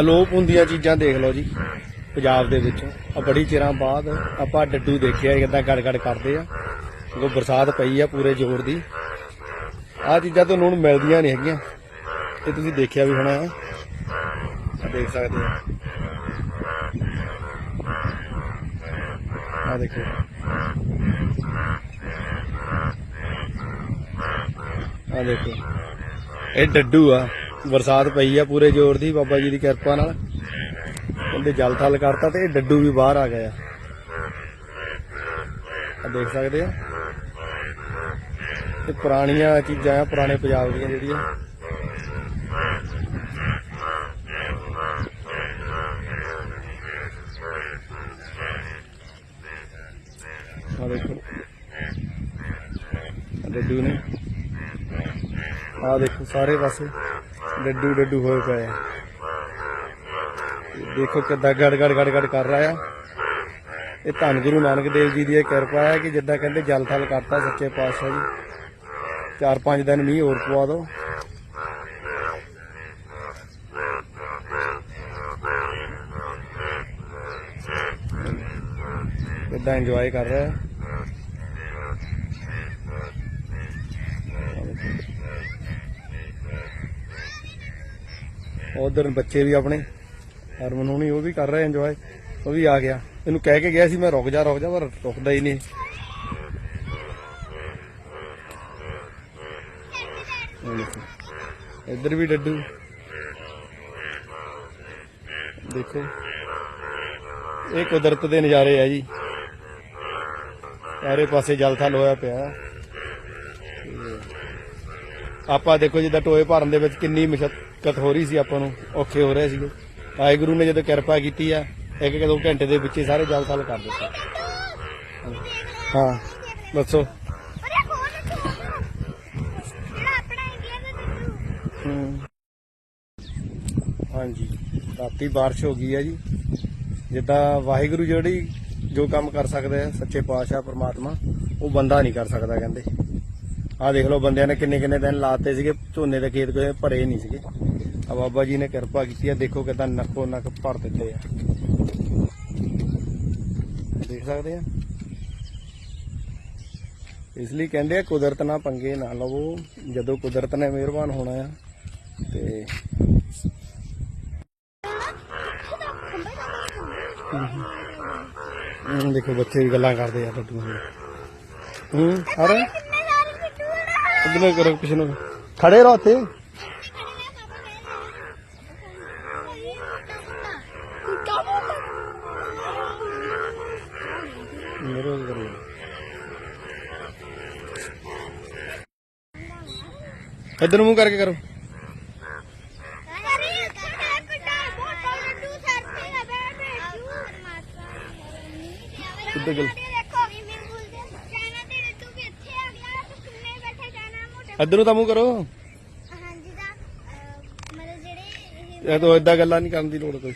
ਅਲੋਪ ਹੁੰਦੀਆਂ ਚੀਜ਼ਾਂ ਦੇਖ ਲਓ ਜੀ, ਪੰਜਾਬ ਦੇ ਵਿੱਚ। ਆ ਬੜੀ ਚਿਰਾਂ ਬਾਅਦ ਆਪਾਂ ਡੱਡੂ ਦੇਖਿਆ ਕਿਦਾਂ ਗੜ ਗੜ ਕਰਦੇ ਆ। ਕਿਉਂਕਿ ਬਰਸਾਤ ਪਈ ਆ ਪੂਰੇ ਜ਼ੋਰ ਦੀ। ਆ ਚੀਜ਼ਾਂ ਤੁਹਾਨੂੰ ਹੁਣ ਮਿਲਦੀਆਂ ਨਹੀਂ ਹੈਗੀਆਂ। ਇਹ ਤੁਸੀਂ ਦੇਖਿਆ ਵੀ ਹੋਣਾ ਹੈ। ਦੇਖ ਸਕਦੇ ਆ ਆ ਦੇਖੋ। ਆ ਦੇਖੋ। ਇਹ ਡੱਡੂ ਆ। ਬਰਸਾਤ ਪਈ ਆ ਪੂਰੇ ਜ਼ੋਰ ਦੀ, ਬਾਬਾ ਜੀ ਦੀ ਕਿਰਪਾ ਨਾਲ। ਉਹਦੇ ਜਲ ਥਲ ਕਰਤਾ ਤੇ ਇਹ ਡੱਡੂ ਵੀ ਬਾਹਰ ਆ ਗਿਆ ਆ। ਦੇਖ ਸਕਦੇ ਆ ਇਹ ਪੁਰਾਣੀਆਂ ਚੀਜ਼ਾਂ ਆ, ਪੁਰਾਣੇ ਪੰਜਾਬ ਦੀਆਂ ਜਿਹੜੀਆਂ। ਆ ਦੇਖੋ ਡੱਡੂ ਨੇ। ਆ ਦੇਖੋ ਸਾਰੇ ਪਾਸੇ ਡੱਡੂ ਡੱਡੂ ਹੋਏ ਪਏ ਆ। ਦੇਖੋ ਕਿੱਦਾਂ ਗੜ ਗੜ ਗੜ ਗੜ ਕਰ ਰਿਹਾ ਆ। ਇਹ ਧੰਨ ਗੁਰੂ ਨਾਨਕ ਦੇਵ ਜੀ ਦੀ ਇਹ ਕਿਰਪਾ ਹੈ ਕਿ ਜਿੱਦਾਂ ਕਹਿੰਦੇ ਜਲ ਥਲ ਕਰਤਾ ਸੱਚੇ ਪਾਤਸ਼ਾਹ ਜੀ। ਚਾਰ ਪੰਜ ਦਿਨ ਮੀਂਹ ਹੋਰ ਪਵਾ ਦਿਓ ਕਿੱਦਾਂ ਇੰਜੋਏ ਕਰ ਰਿਹਾ ਹੈ ਉਧਰ ਬੱਚੇ ਵੀ ਆਪਣੇ, ਹਰਮਨ ਹੋਣੀ ਉਹ ਵੀ ਕਰ ਰਹੇ ਇੰਜੋਏ ਉਹ ਵੀ ਆ ਗਿਆ। ਇਹਨੂੰ ਕਹਿ ਕੇ ਗਿਆ ਸੀ, ਮੈਂ ਰੁਕ ਜਾ ਰੁਕ ਜਾ, ਪਰ ਰੁਕਦਾ ਹੀ ਨਹੀਂ। ਇੱਧਰ ਵੀ ਡੱਡੂ। ਦੇਖੋ, ਇਹ ਕੁਦਰਤ ਦੇ ਨਜ਼ਾਰੇ ਆ ਜੀ। ਸਾਰੇ ਪਾਸੇ ਜਲ ਥਲ ਹੋਇਆ ਪਿਆ। ਆਪਾਂ ਦੇਖੋ ਜਿੱਦਾਂ ਟੋਏ ਭਰਨ ਦੇ ਵਿੱਚ ਕਿੰਨੀ ਮੁਸ਼ਕਲ ਹੋ ਰਹੀ ਸੀ ਆਪਾਂ ਨੂੰ ਔਖੇ ਹੋ ਰਹੇ ਸੀਗੇ। ਵਾਹਿਗੁਰੂ ਨੇ ਜਦੋਂ ਕਿਰਪਾ ਕੀਤੀ ਆ ਇੱਕ ਇੱਕ ਦੋ ਘੰਟੇ ਦੇ ਵਿੱਚ ਹੀ ਸਾਰੇ ਜਲ ਥਲ ਕਰ ਦਿੱਤਾ। ਹਾਂ ਦੱਸੋ। ਹਾਂਜੀ ਰਾਤੀ ਬਾਰਿਸ਼ ਹੋ ਗਈ ਹੈ ਜੀ। ਜਿੱਦਾਂ ਵਾਹਿਗੁਰੂ ਜਿਹੜੀ ਜੋ ਕੰਮ ਕਰ ਸਕਦਾ ਹੈ ਸੱਚੇ ਪਾਤਸ਼ਾਹ ਪ੍ਰਮਾਤਮਾ ਉਹ ਬੰਦਾ ਨਹੀਂ ਕਰ ਸਕਦਾ ਕਹਿੰਦੇ। ਆਹ ਦੇਖ ਲਓ ਬੰਦਿਆਂ ਨੇ ਕਿੰਨੇ ਕਿੰਨੇ ਦਿਨ ਲਾਤੇ ਸੀਗੇ, ਝੋਨੇ ਦੇ ਖੇਤ ਕੋਈ ਭਰੇ ਨਹੀਂ ਸੀਗੇ। ਆ ਬਾਬਾ ਜੀ ਨੇ ਕਿਰਪਾ ਕੀਤੀ ਆ, ਦੇਖੋ ਕਿਦਾਂ ਨੱਕੋ ਨੱਕ ਭਰ ਦਿੱਤੇ ਆ। ਦੇਖ ਸਕਦੇ ਆ? ਇਸ ਲਈ ਕਹਿੰਦੇ ਆ, ਕੁਦਰਤ ਨਾਲ ਪੰਗੇ ਨਾ ਲਵੋ, ਜਦੋਂ ਕੁਦਰਤ ਨੇ ਮਿਹਰਬਾਨ ਹੋਣਾ ਆ, ਤੇ ਦੇਖੋ ਬੱਚੇ ਵੀ ਗੱਲਾਂ ਕਰਦੇ ਆ, ਟੱਟੂ ਹੂੰ ਅਰੇ ਇਧਰ ਕਰੋ ਪਿਛੇ ਨੂੰ। ਖੜੇ ਰਹੋ ਇੱਥੇ। ਮੇਰੇ ਵੱਲ ਕਰੋ ਇਧਰ ਮੂੰਹ ਕਰਕੇ ਕਰੋ। ਕਿੱਦਾਂ ਗੱਲ? ਇਧਰ ਨੂੰ ਤਾਂ ਮੂੰਹ ਕਰੋ। ਹਾਂਜੀ ਦਾ ਅਹ, ਮਤਲਬ ਜਿਹੜੇ ਇਹ ਇਹ ਤਾਂ ਇਦਾਂ ਗੱਲਾਂ ਨਹੀਂ ਕਰਨ ਦੀ ਲੋੜ ਕੋਈ।